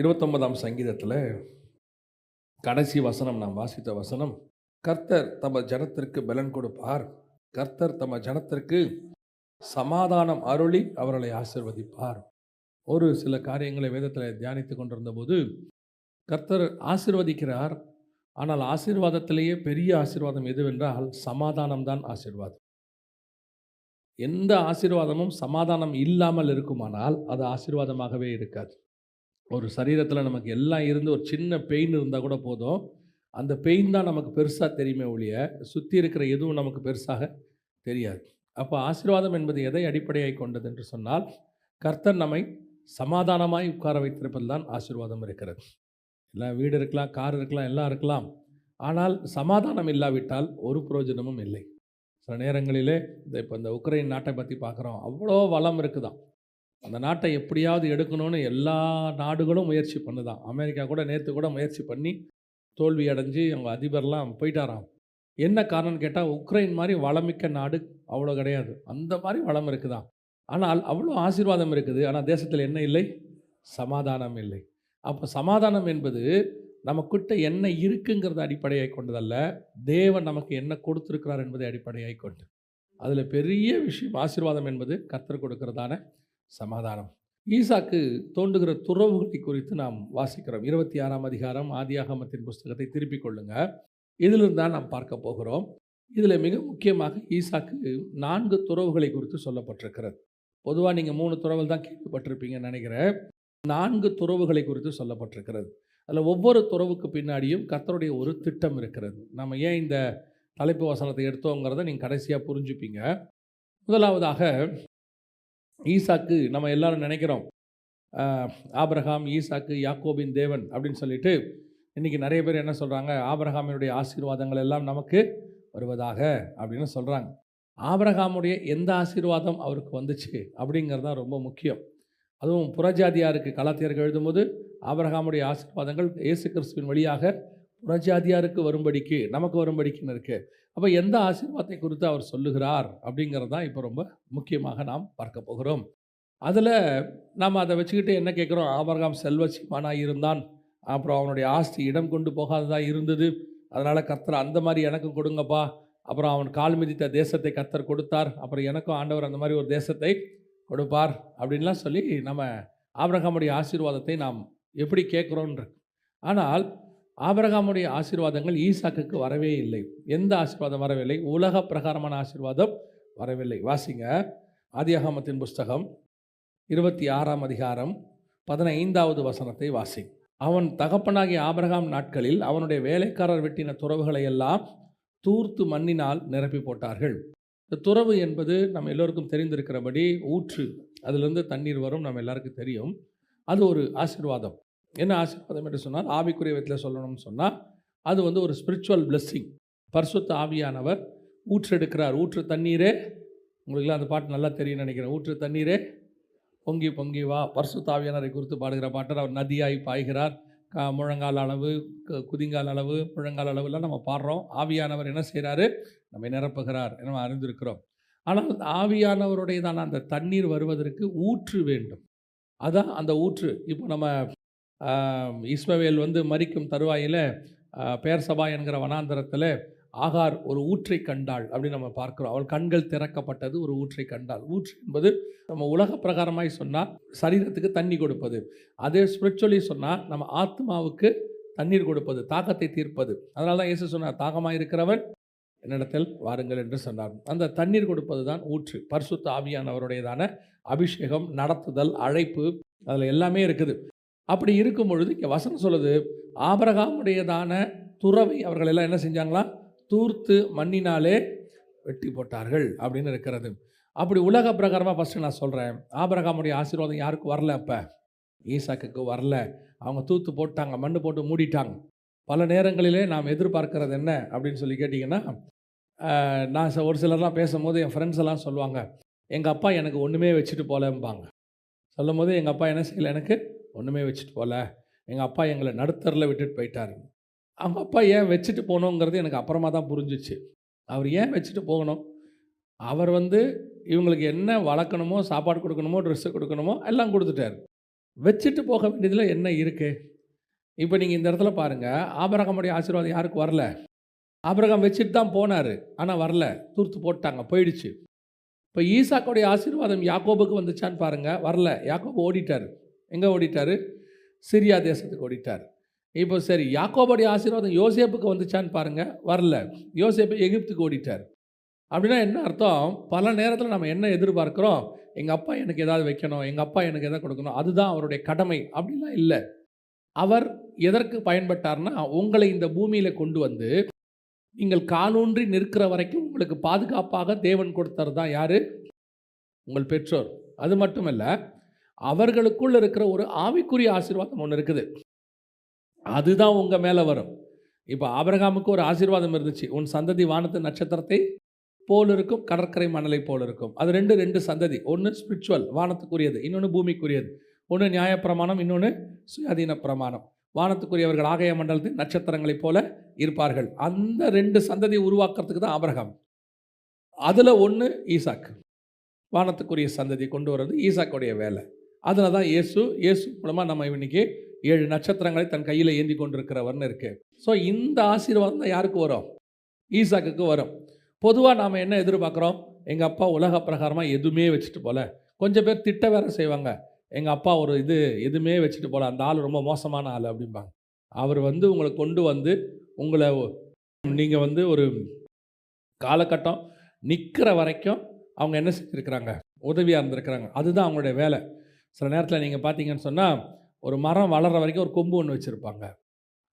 இருபத்தொன்பதாம் சங்கீதத்தில் கடைசி வசனம் நாம் வாசித்த வசனம் கர்த்தர் தம ஜனத்திற்கு பலன் கொடுப்பார். கர்த்தர் தம ஜனத்திற்கு சமாதானம் அருளி அவர்களை ஆசிர்வதிப்பார். ஒரு சில காரியங்களை வேதத்தில் தியானித்து கொண்டிருந்த போது கர்த்தர் ஆசிர்வதிக்கிறார். ஆனால் ஆசீர்வாதத்திலேயே பெரிய ஆசீர்வாதம் எதுவென்றால் சமாதானம் தான் ஆசீர்வாதம். எந்த ஆசீர்வாதமும் சமாதானம் இல்லாமல் இருக்குமானால் அது ஆசீர்வாதமாகவே இருக்காது. ஒரு சரீரத்தில் நமக்கு எல்லாம் இருந்து ஒரு சின்ன பெயின் இருந்தால் கூட போதும். அந்த பெயின் தான் நமக்கு பெருசாக தெரியுமே ஒழிய சுற்றி இருக்கிற எதுவும் நமக்கு பெருசாக தெரியாது. அப்போ ஆசீர்வாதம் என்பது எதை அடிப்படையாக கொண்டது என்று சொன்னால் கர்த்தர் நம்மை சமாதானமாய் உட்கார வைத்திருப்பதில் தான் ஆசீர்வாதம் இருக்கிறது. எல்லாம் வீடு இருக்கலாம் கார் இருக்கலாம் எல்லாம் இருக்கலாம். ஆனால் சமாதானம் இல்லாவிட்டால் ஒரு பிரயோஜனமும் இல்லை. சில நேரங்களிலே இந்த இப்போ இந்த உக்ரைன் நாட்டை பற்றி பார்க்குறோம். அவ்வளோ வளம் இருக்குதான் அந்த நாட்டை எப்படியாவது எடுக்கணும்னு எல்லா நாடுகளும் முயற்சி பண்ணுதான். அமெரிக்கா கூட நேற்று கூட முயற்சி பண்ணி தோல்வி அடைஞ்சு அவங்க அதிபர்லாம் போயிட்டாராம். என்ன காரணம்னு கேட்டால் உக்ரைன் மாதிரி வளமிக்க நாடு அவ்வளோ கிடையாது. அந்த மாதிரி வளம் இருக்குதான். ஆனால் அவ்வளோ ஆசீர்வாதம் இருக்குது. ஆனால் தேசத்தில் என்ன இல்லை? சமாதானம் இல்லை. அப்போ சமாதானம் என்பது நமக்கிட்ட என்ன இருக்குங்கிறத அடிப்படையாக கொண்டதல்ல. தேவன் நமக்கு என்ன கொடுத்துருக்கிறார் என்பதை அடிப்படையாக கொண்டு. அதில் பெரிய விஷயம் ஆசீர்வாதம் என்பது கர்த்தர் கொடுக்கிறதான சமாதானம். ஈசாக்கு தோண்டுகிற துறவுகளை குறித்து நாம் வாசிக்கிறோம். இருபத்தி ஆறாம் அதிகாரம் ஆதியாகமத்தின் புஸ்தகத்தை திருப்பிக் கொள்ளுங்க. இதிலிருந்து தான் நாம் பார்க்க போகிறோம். இதில் மிக முக்கியமாக ஈசாக்கு நான்கு துறவுகளை குறித்து சொல்லப்பட்டிருக்கிறது. பொதுவாக நீங்கள் மூணு துறவுகள் தான் கேள்விப்பட்டிருப்பீங்கன்னு நினைக்கிறேன். நான்கு துறவுகளை குறித்து சொல்லப்பட்டிருக்கிறது. அதில் ஒவ்வொரு துறவுக்கு பின்னாடியும் கத்தருடைய ஒரு திட்டம் இருக்கிறது. நம்ம ஏன் இந்த தலைப்பு வசனத்தை எடுத்தோங்கிறத நீங்கள் கடைசியாக புரிஞ்சுப்பீங்க. முதலாவதாக ஈசாக்கு நம்ம எல்லாரும் நினைக்கிறோம். ஆப்ரஹாம் ஈசாக்கு யாக்கோபின் தேவன் அப்படின்னு சொல்லிட்டு இன்றைக்கி நிறைய பேர் என்ன சொல்கிறாங்க ஆப்ரஹாமினுடைய ஆசீர்வாதங்கள் எல்லாம் நமக்கு வருவதாக அப்படின்னு சொல்கிறாங்க ஆபரகாமுடைய எந்த ஆசீர்வாதம் அவருக்கு வந்துச்சு அப்படிங்கிறது தான் ரொம்ப முக்கியம். அதுவும் புறஜாதியாருக்கு கலாத்தியர்கள் எழுதும்போது ஆபரகாமுடைய ஆசீர்வாதங்கள் இயேசு கிறிஸ்துவின் வழியாக புறஜாதியாருக்கு வரும்படிக்கு நமக்கு வரும்படிக்குன்னு இருக்குது அப்போ எந்த ஆசீர்வாதத்தை குறித்து அவர் சொல்லுகிறார் அப்படிங்கிறது தான் இப்போ ரொம்ப முக்கியமாக நாம் பார்க்க போகிறோம். அதில் நாம் அதை வச்சுக்கிட்டு என்ன கேட்குறோம்? ஆபரகாம் செல்வசிமானாக இருந்தான். அப்புறம் அவனுடைய ஆஸ்தி இடம் கொண்டு போகாததாக இருந்தது. அதனால் கர்த்தர் அந்த மாதிரி எனக்கும் கொடுங்கப்பா. அப்புறம் அவன் கால் மிதித்த தேசத்தை கத்தர் கொடுத்தார். அப்புறம் எனக்கும் ஆண்டவர் அந்த மாதிரி ஒரு தேசத்தை கொடுப்பார் அப்படின்லாம் சொல்லி நம்ம ஆபிரகாமுடைய ஆசீர்வாதத்தை நாம் எப்படி கேட்குறோன்ற ஆனால் ஆபரகாமுடைய ஆசீர்வாதங்கள் ஈசாக்குக்கு வரவே இல்லை. எந்த ஆசீர்வாதம் வரவில்லை? உலக பிரகாரமான ஆசீர்வாதம் வரவில்லை. வாசிங்க. ஆதியாகமத்தின் புஸ்தகம் இருபத்தி ஆறாம் அதிகாரம் பதினைந்தாவது வசனத்தை வாசி. அவன் தகப்பனாகிய ஆபரகாம் நாட்களில் அவனுடைய வேலைக்காரர் வெட்டின துறவுகளை எல்லாம் தூர்த்து மண்ணினால் நிரப்பி போட்டார்கள். இந்த துறவு என்பது நம்ம எல்லோருக்கும் தெரிந்திருக்கிறபடி ஊற்று. அதிலிருந்து தண்ணீர் வரும் நம்ம எல்லாருக்கும் தெரியும். அது ஒரு ஆசீர்வாதம். என்ன ஆசீர்வாதம் என்று சொன்னால் ஆவிக்குரிய விதத்தில் சொல்லணும்னு சொன்னால் அது வந்து ஒரு ஸ்பிரிச்சுவல் பிளெஸ்ஸிங் பரிசுத்த ஆவியானவர் ஊற்றெடுக்கிறார். ஊற்று தண்ணீரே உங்களுக்குலாம் அந்த பாட்டு நல்லா தெரியும் நினைக்கிறேன். ஊற்று தண்ணீரே பொங்கி பொங்கி வா. பரிசுத்த ஆவியானரை குறித்து பாடுகிற பாட்டர் அவர் நதியாய் பாய்கிறார். க முழங்கால் அளவு குதிங்கால் அளவு முழங்கால் அளவுலாம் நம்ம பாடுறோம். ஆவியானவர் என்ன செய்கிறாரு நம்மை நிரப்புகிறார் என நம்ம அறிந்திருக்கிறோம். ஆனால் ஆவியானவருடையதான அந்த தண்ணீர் வருவதற்கு ஊற்று வேண்டும். அதான் அந்த ஊற்று. இப்போ நம்ம இஸ்மவேல் வந்து மறிக்கும் தருவாயில் பேர் சபா என்கிற வனாந்தரத்தில் ஆகார் ஒரு ஊற்றை கண்டாள் அப்படின்னு நம்ம பார்க்குறோம். அவள் கண்கள் திறக்கப்பட்டது ஒரு ஊற்றை கண்டாள். ஊற்று என்பது நம்ம உலக பிரகாரமாய் சொன்னால் சரீரத்துக்கு தண்ணி கொடுப்பது. அதே ஸ்பிரிச்சுவலி சொன்னால் நம்ம ஆத்மாவுக்கு தண்ணீர் கொடுப்பது தாகத்தை தீர்ப்பது. அதனால தான் இயேசு சொன்னார் தாகமாக இருக்கிறவன் என்னிடத்தில் வாருங்கள் என்று சொன்னார். அந்த தண்ணீர் கொடுப்பது தான் ஊற்று. பரிசுத்த ஆவியானவருடையதான அபிஷேகம் நடத்துதல் அழைப்பு அதில் எல்லாமே இருக்குது. அப்படி இருக்கும் பொழுது இங்கே வசனம் சொல்லுது ஆபரகாமுடையதான துறவை அவர்கள் எல்லாம் என்ன செஞ்சாங்களா? தூர்த்து மண்ணினாலே வெட்டி போட்டார்கள் அப்படின்னு இருக்கிறது. அப்படி உலக பிரகாரமாக ஃபஸ்ட்டு நான் சொல்கிறேன் ஆபரகாமுடைய ஆசீர்வாதம் யாருக்கும் வரல அப்போ? ஈசாக்குக்கு வரல. அவங்க தூத்து போட்டாங்க மண்ணு போட்டு மூடிட்டாங்க. பல நேரங்களிலே நாம் எதிர்பார்க்கறது என்ன அப்படின்னு சொல்லி கேட்டிங்கன்னா நான் ச- ஒரு சிலர்லாம் பேசும்போது என் ஃப்ரெண்ட்ஸ் எல்லாம் சொல்லுவாங்க எங்கள் அப்பா எனக்கு ஒன்றுமே வச்சுட்டு போலம்பாங்க. சொல்லும் போது எங்கள் அப்பா என்ன செய்யலை எனக்கு ஒன்றுமே வச்சுட்டு போகல எங்கள் அப்பா எங்களை நடுத்தரில் விட்டுட்டு போயிட்டாரு. அவங்க அப்பா ஏன் வச்சுட்டு போகணுங்கிறது எனக்கு அப்புறமா தான் புரிஞ்சிச்சு. அவர் ஏன் வச்சுட்டு போகணும்? அவர் வந்து இவங்களுக்கு என்ன வளர்க்கணுமோ சாப்பாடு கொடுக்கணுமோ ட்ரெஸ்ஸு கொடுக்கணுமோ எல்லாம் கொடுத்துட்டார். வச்சுட்டு போக வேண்டியதில் என்ன இருக்குது இப்போ நீங்கள் இந்த இடத்துல பாருங்கள் ஆபரகமுடைய ஆசீர்வாதம் யாருக்கு வரல? ஆபரகம் வச்சுட்டு தான் போனார். ஆனால் வரல. தூர்த்து போட்டாங்க. போயிடுச்சு. இப்போ ஈசாக்குடைய ஆசீர்வாதம் யாக்கோபுக்கு வந்துச்சான்னு பாருங்கள் வரல. யாக்கோபு ஓடிட்டார். எங்கே ஓடிட்டார்? சிரியா தேசத்துக்கு ஓடிட்டார். இப்போ சரி யாக்கோபடி ஆசீர்வாதம் யோசேப்புக்கு வந்துச்சான்னு பாருங்கள் வரல. யோசேப்பு எகிப்துக்கு ஓடிட்டார். அப்படின்னா என்ன அர்த்தம்? பல நேரத்தில் நம்ம என்ன எதிர்பார்க்குறோம்? எங்கள் அப்பா எனக்கு ஏதாவது வைக்கணும் எங்கள் அப்பா எனக்கு எதாவது கொடுக்கணும் அதுதான் அவருடைய கடமை அப்படிலாம் இல்லை. அவர் எதற்கு பயன்பட்டார்னா உங்களை இந்த பூமியில் கொண்டு வந்து நீங்கள் காலூன்றி நிற்கிற வரைக்கும் உங்களுக்கு பாதுகாப்பாக தேவன் கொடுத்தது தான் யார்? உங்கள் பெற்றோர். அது மட்டுமல்ல அவர்களுக்குள் இருக்கிற ஒரு ஆவிக்குரிய ஆசீர்வாதம் ஒன்று இருக்குது. அதுதான் உங்கள் மேலே வரும். இப்போ ஆபரகாமுக்கு ஒரு ஆசீர்வாதம் இருந்துச்சு. உன் சந்ததி வானத்து நட்சத்திரத்தை போல் இருக்கும் கடற்கரை மணலை போல் இருக்கும். அது ரெண்டு ரெண்டு சந்ததி. ஒன்று ஸ்பிரிச்சுவல் வானத்துக்குரியது. இன்னொன்று பூமிக்குரியது. ஒன்று நியாயப்பிரமாணம் இன்னொன்று சுயாதீன பிரமாணம் வானத்துக்குரியவர்கள் ஆகைய மண்டலத்தின் நட்சத்திரங்களைப் போல இருப்பார்கள். அந்த ரெண்டு சந்ததியை உருவாக்குறதுக்கு தான் ஆபரகாம். அதில் ஒன்று ஈசாக். வானத்துக்குரிய சந்ததி கொண்டு வர்றது ஈசாக்குடைய வேலை. அதில் தான் இயேசு இயேசு மூலமாக நம்ம இன்னைக்கு ஏழு நட்சத்திரங்களை தன் கையில் ஏந்தி கொண்டிருக்கிறவர்னு இருக்கு. ஸோ இந்த ஆசீர்வாதம் தான் யாருக்கு வரும்? ஈசாக்குக்கு வரும். பொதுவாக நாம் என்ன எதிர்பார்க்குறோம்? எங்கள் அப்பா உலக பிரகாரமாக எதுவுமே வச்சுட்டு போல. கொஞ்சம் பேர் திட்ட வேற செய்வாங்க. எங்கள் அப்பா ஒரு இது எதுவுமே வச்சுட்டு போல. அந்த ஆள் ரொம்ப மோசமான ஆள் அப்படிம்பாங்க. அவர் வந்து உங்களை கொண்டு வந்து உங்களை நீங்கள் வந்து ஒரு காலகட்டம் நிற்கிற வரைக்கும் அவங்க என்ன செஞ்சுருக்கிறாங்க? உதவியாக இருந்திருக்கிறாங்க. அதுதான் அவங்களுடைய வேலை. சில நேரத்தில் நீங்கள் பார்த்தீங்கன்னு சொன்னால் ஒரு மரம் வளர்கிற வரைக்கும் ஒரு கொம்பு ஒன்று வச்சுருப்பாங்க.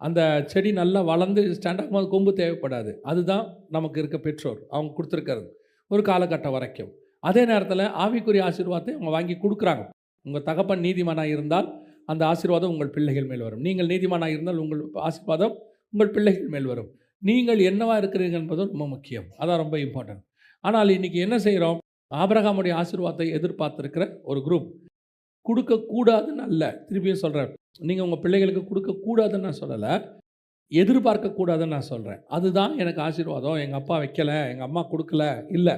அந்த செடி நல்லா வளர்ந்து ஸ்டாண்ட் ஆகும்போது கொம்பு தேவைப்படாது. அதுதான் நமக்கு இருக்க பெற்றோர். அவங்க கொடுத்துருக்கிறது. ஒரு காலகட்டம் வரைக்கும். அதே நேரத்தில் ஆவிக்குரிய ஆசீர்வாதத்தை அவங்க வாங்கி கொடுக்குறாங்க. உங்கள் தகப்பன் நீதிமானாக இருந்தால் அந்த ஆசீர்வாதம் உங்கள் பிள்ளைகள் மேல் வரும். நீங்கள் நீதிமானாக இருந்தால் உங்கள் ஆசீர்வாதம் உங்கள் பிள்ளைகள் மேல் வரும். நீங்கள் என்னவாக இருக்கிறீர்கள் என்பது ரொம்ப முக்கியம். அதான் ரொம்ப இம்பார்ட்டன்ட் ஆனால் இன்றைக்கி என்ன செய்கிறோம் ஆபரகாமுடைய ஆசீர்வாதத்தை எதிர்பார்த்துருக்கிற ஒரு குரூப் கொடுக்கக்கூடாதுன்னு அல்ல. திருப்பியும் சொல்கிறேன் நீங்கள் உங்கள் பிள்ளைகளுக்கு கொடுக்கக்கூடாதுன்னு நான் சொல்லலை. எதிர்பார்க்கக்கூடாதுன்னு நான் சொல்கிறேன் அதுதான் எனக்கு ஆசீர்வாதம். எங்கள் அப்பா வைக்கலை எங்கள் அம்மா கொடுக்கல இல்லை.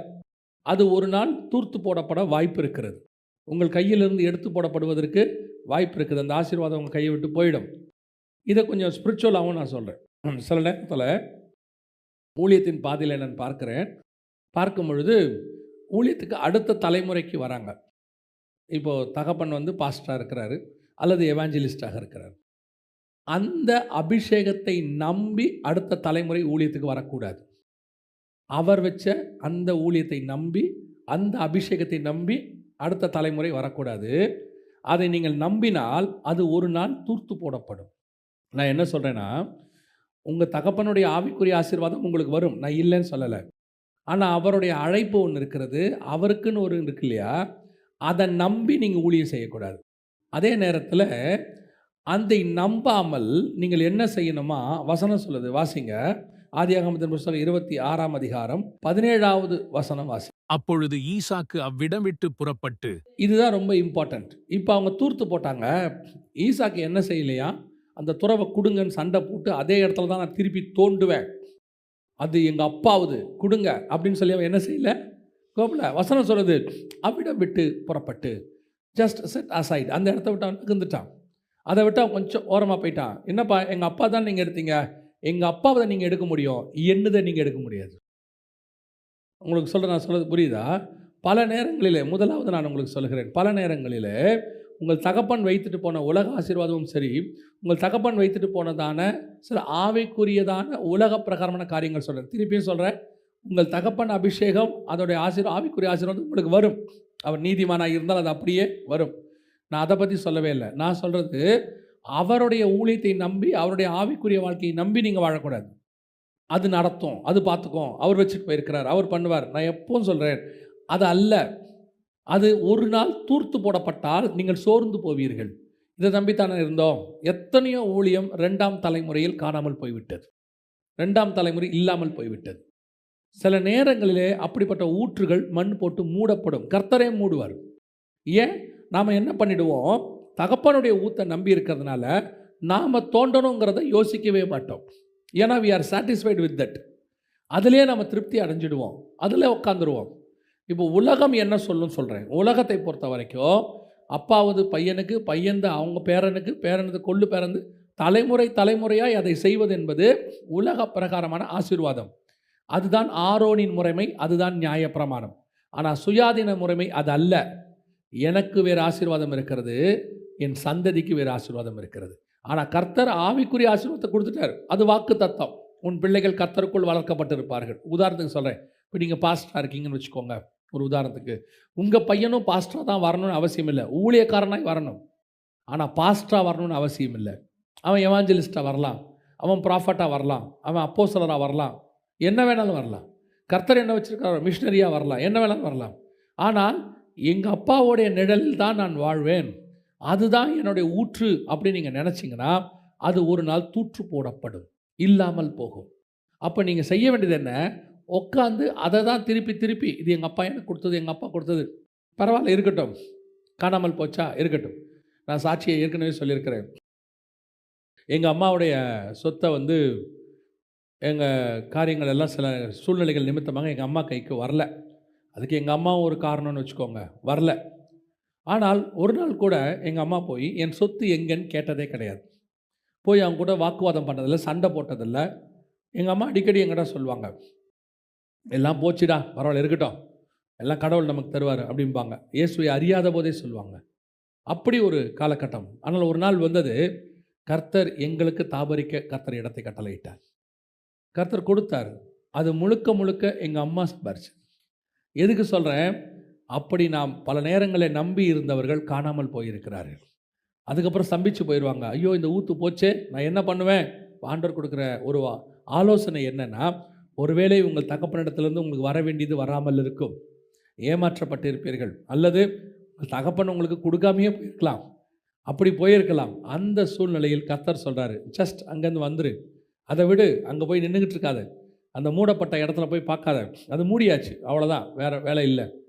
அது ஒரு நாள் தூர்த்து போடப்பட வாய்ப்பு இருக்கிறது. உங்கள் கையிலிருந்து எடுத்து போடப்படுவதற்கு வாய்ப்பு இருக்குது. அந்த ஆசீர்வாதம் உங்கள் கையை விட்டு போயிடும். இதை கொஞ்சம் ஸ்பிரிச்சுவலாகவும் நான் சொல்கிறேன் சில நேரத்தில் ஊழியத்தின் பாதையில் நான் பார்க்குறேன். பார்க்கும் பொழுது ஊழியத்துக்கு அடுத்த தலைமுறைக்கு வராங்க. இப்போது தகப்பன் வந்து பாஸ்டராக இருக்கிறாரு அல்லது எவாஞ்சலிஸ்டாக இருக்கிறார். அந்த அபிஷேகத்தை நம்பி அடுத்த தலைமுறை ஊழியத்துக்கு வரக்கூடாது. அவர் வச்ச அந்த ஊழியத்தை நம்பி அந்த அபிஷேகத்தை நம்பி அடுத்த தலைமுறை வரக்கூடாது. அதை நீங்கள் நம்பினால் அது ஒரு நாள் தூர்த்து போடப்படும். நான் என்ன சொல்கிறேன்னா உங்கள் தகப்பனுடைய ஆவிக்குரிய ஆசீர்வாதம் உங்களுக்கு வரும். நான் இல்லைன்னு சொல்லலை. ஆனால் அவருடைய அழைப்பு ஒன்று இருக்கிறது. அவருக்குன்னு ஒரு இருக்கு இல்லையா? அதை நம்பி நீங்கள் ஊழியம் செய்யக்கூடாது. அதே நேரத்தில் அதை நம்பாமல் நீங்கள் என்ன செய்யணுமா? வசனம் சொல்லுது. வாசிங்க. ஆதியாகமத்தின் புஸ்தகம் இருபத்தி ஆறாம் அதிகாரம் பதினேழாவது வசனம் வாசி. அப்பொழுது ஈசாக்கு அவ்விடம் விட்டு புறப்பட்டு இதுதான் ரொம்ப இம்பார்ட்டண்ட் இப்போ அவங்க தூர்த்து போட்டாங்க. ஈசாக்கு என்ன செய்யலையா? அந்த துறவை கொடுங்கன்னு சண்டை போட்டு அதே இடத்துல தான் நான் திருப்பி தோண்டுவேன். அது எங்கள் அப்பாவுது. கொடுங்க. அப்படின்னு சொல்லி அவன் என்ன செய்யல? கோபல வசனம் சொல்லுது அவ்விடம் விட்டு புறப்பட்டு ஜஸ்ட் செட் அசைட் அந்த இடத்த விட்டு அவன் இருந்துட்டான் அதை விட்டு அவன் கொஞ்சம் ஓரமாக போயிட்டான். என்னப்பா எங்கள் அப்பா தான் நீங்கள் எடுத்தீங்க? எங்கள் அப்பாவை தான் நீங்கள் எடுக்க முடியும்? என்னதை நீங்கள் எடுக்க முடியாது? உங்களுக்கு சொல்கிறேன் நான் சொல்கிறது புரியுதா? பல நேரங்களிலே முதலாவது நான் உங்களுக்கு சொல்கிறேன் பல நேரங்களிலே உங்கள் தகப்பன் வைத்துட்டு போன உலக ஆசீர்வாதமும் சரி உங்கள் தகப்பன் வைத்துட்டு போனதான சில ஆவிக்குரியதான உலக பிரகாரமான காரியங்கள் சொல்கிறேன் திருப்பியும் சொல்கிறேன் உங்கள் தகப்பன் அபிஷேகம் அதோடைய ஆசீர் ஆவிக்குரிய ஆசீர்வாதம் உங்களுக்கு வரும். அவர் நீதிமானாக இருந்தால் அது அப்படியே வரும். நான் அதை பற்றி சொல்லவே இல்லை. நான் சொல்கிறது அவருடைய ஊழியத்தை நம்பி அவருடைய ஆவிக்குரிய வாழ்க்கையை நம்பி நீங்கள் வாழக்கூடாது. அது நடத்தும் அது பார்த்துக்கும் அவர் வச்சுட்டு போயிருக்கிறார் அவர் பண்ணுவார். நான் எப்பவும் சொல்கிறேன் அது அல்ல. அது ஒரு நாள் தூர்த்து போடப்பட்டால் நீங்கள் சோர்ந்து போவீர்கள். இதை நம்பித்தானே இருந்தோம். எத்தனையோ ஊழியம் ரெண்டாம் தலைமுறையில் காணாமல் போய்விட்டது. ரெண்டாம் தலைமுறை இல்லாமல் போய்விட்டது. சில நேரங்களிலே அப்படிப்பட்ட ஊற்றுகள் மண் போட்டு மூடப்படும். கர்த்தரே மூடுவார். ஏன்? நாம் என்ன பண்ணிடுவோம்? தகப்பனுடைய ஊத்தை நம்பி இருக்கிறதுனால நாம் தோண்டணுங்கிறத யோசிக்கவே மாட்டோம். ஏன்னா we are satisfied with that அதிலே நம்ம திருப்தி அடைஞ்சிடுவோம். அதில் உட்காந்துருவோம் இப்போ உலகம் என்ன சொல்லும் சொல்கிறேன் உலகத்தை பொறுத்த வரைக்கும் அப்பாவது பையனுக்கு பையன்து அவங்க பேரனுக்கு பேரனது கொள்ளு பேரந்து தலைமுறை தலைமுறையாக அதை செய்வது என்பது உலக பிரகாரமான ஆசீர்வாதம். அதுதான் ஆரோனின் முறைமை அதுதான் நியாயப்பிரமாணம். ஆனால் சுயாதீன முறைமை அது அல்ல. எனக்கு வேறு ஆசீர்வாதம் இருக்கிறது என் சந்ததிக்கு வேறு ஆசீர்வாதம் இருக்கிறது. ஆனால் கர்த்தர் ஆவிக்குரிய ஆசீர்வாதத்தை கொடுத்துட்டார். அது வாக்கு தத்தம் உன் பிள்ளைகள் கர்த்தருக்குள் வளர்க்கப்பட்டிருப்பார்கள். உதாரணத்துக்கு சொல்கிறேன் இப்போ நீங்கள் பாஸ்டராக இருக்கீங்கன்னு வச்சுக்கோங்க. ஒரு உதாரணத்துக்கு உங்கள் பையனும் பாஸ்டராக தான் வரணும்னு அவசியம் இல்லை. ஊழியக்காரனாய் வரணும். ஆனால் பாஸ்டராக வரணும்னு அவசியம் இல்லை. அவன் எவாஞ்சலிஸ்டாக வரலாம். அவன் ப்ராஃபட்டாக வரலாம். அவன் அப்போசலராக வரலாம். என்ன வேணாலும் வரலாம். கர்த்தர் என்ன வச்சுருக்காரோ மிஷினரியாக வரலாம். என்ன வேணாலும் வரலாம். ஆனால் எங்கள் அப்பாவோடைய நிழலில் தான் நான் வாழ்வேன். அதுதான் என்னுடைய ஊற்று அப்படின்னு நீங்கள் நினச்சிங்கன்னா அது ஒரு நாள் தூற்று போடப்படும். இல்லாமல் போகும். அப்போ நீங்கள் செய்ய வேண்டியது என்ன? உட்காந்து அதை தான் திருப்பி திருப்பி இது எங்கள் அப்பா எனக்கு கொடுத்தது எங்கள் அப்பா கொடுத்தது. பரவாயில்ல இருக்கட்டும். காணாமல் போச்சா? இருக்கட்டும். நான் சாட்சியை ஏற்கனவே சொல்லியிருக்கிறேன். எங்கள் அம்மாவுடைய சொத்தை வந்து எங்கள் காரியங்கள் எல்லாம் சில சூழ்நிலைகள் நிமித்தமாக எங்கள் அம்மா கைக்கு வரல. அதுக்கு எங்கள் அம்மாவும் ஒரு காரணம்னு வச்சுக்கோங்க வரல. ஆனால் ஒரு நாள் கூட எங்கள் அம்மா போய் என் சொத்து எங்கன்னு கேட்டதே கிடையாது. போய் அவங்க கூட வாக்குவாதம் பண்ணதில்லை சண்டை போட்டதில்லை. எங்கள் அம்மா அடிக்கடி எங்கிட்ட சொல்லுவாங்க எல்லாம் போச்சுடா பரவாயில்ல இருக்கட்டும். எல்லாம் கடவுள் நமக்கு தருவார் அப்படிம்பாங்க. இயேசுவை அறியாத போதே சொல்லுவாங்க. அப்படி ஒரு காலகட்டம். ஆனால் ஒரு நாள் வந்தது கர்த்தர் எங்களுக்கு தாபரிக்க கர்த்தர் இடத்தை கட்டளையிட்டார். கர்த்தர் கொடுத்தாரு. அது முழுக்க முழுக்க எங்கள் அம்மா சம்பாரிச்சு எதுக்கு சொல்கிறேன் அப்படி நாம் பல நேரங்களை நம்பி இருந்தவர்கள் காணாமல் போயிருக்கிறார்கள். அதுக்கப்புறம் ஸ்தம்பிச்சு போயிடுவாங்க ஐயோ இந்த ஊத்து போச்சே நான் என்ன பண்ணுவேன்? ஆண்டவர் கொடுக்குற ஒரு ஆலோசனை என்னென்னா ஒருவேளை உங்கள் தகப்பனிடத்துலேருந்து உங்களுக்கு வர வேண்டியது வராமல் இருக்கும். ஏமாற்றப்பட்டிருப்பீர்கள். அல்லது உங்கள் தகப்பன் உங்களுக்கு கொடுக்காமையே போயிருக்கலாம். அப்படி போயிருக்கலாம். அந்த சூழ்நிலையில் கத்தர் சொல்கிறாரு ஜஸ்ட் அங்கேருந்து வந்துரு. அதை விடு அங்கே போய் நின்றுக்கிட்டு இருக்காது. அந்த மூடப்பட்ட இடத்துல போய் பார்க்காத. அது மூடியாச்சு. அவ்வளோதான் வேறு வேலை இல்லை.